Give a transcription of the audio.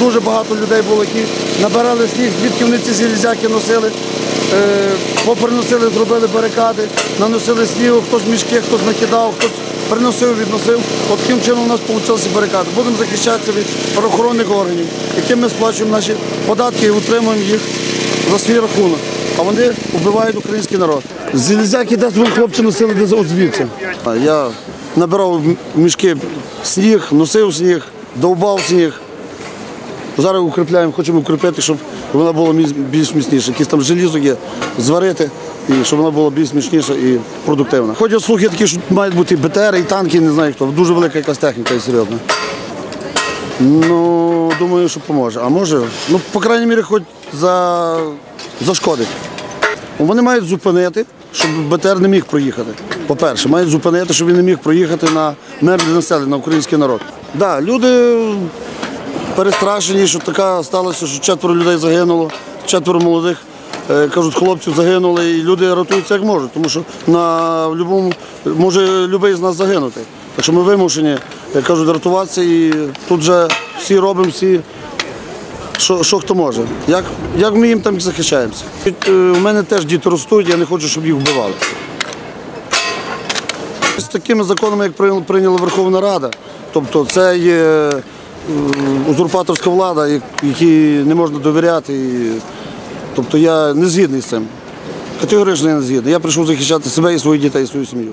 дуже багато людей було, які набирали сніг, звідки вони ці залізяки носили. Е, поприносили, зробили барикади, наносили снігу, хтось мішки, хтось накидав, хтось приносив, відносив. От таким чином у нас вийшли барикади. Будемо захищатися від правоохоронних органів, яким ми сплачуємо наші податки і утримуємо їх за свій рахунок. А вони вбивають український народ. Залізяки десь вон хлопці носили десь звідси. Я набирав мішки сніг, носив сніг, довбав сніг. Зараз укріпляємо, хочемо укріпити, щоб вона була більш міцніша. Якісь там желізо є, зварити, і щоб вона була більш міцніша і продуктивна. Ходять слухи такі, що мають бути і БТР, і танки, не знаю хто. Дуже велика якась техніка і серйозна. Ну, думаю, що поможе. А може, ну, по крайній мірі, хоч за... зашкодить. Вони мають зупинити, щоб БТР не міг проїхати. По-перше, мають зупинити, щоб він не міг проїхати на мирне населення, на український народ. Да, люди перестрашені, що така сталося, що четверо людей загинуло, четверо молодих. е, Кажуть, хлопців загинули, і люди рятуються як можуть, тому що на будь-якому може будь-який з нас загинути. Так що ми вимушені, кажуть, рятуватися і тут вже всі робимо, всі що, що хто може. Як, як ми їм там захищаємося. Е, У мене теж діти ростуть, я не хочу, щоб їх вбивали. З такими законами, як прийняла- Верховна Рада, тобто це є е, узурпаторська влада, якій не можна довіряти. Тобто я не згідний з цим. Категорично я не згідний. Я прийшов захищати себе і своїх дітей, і свою сім'ю.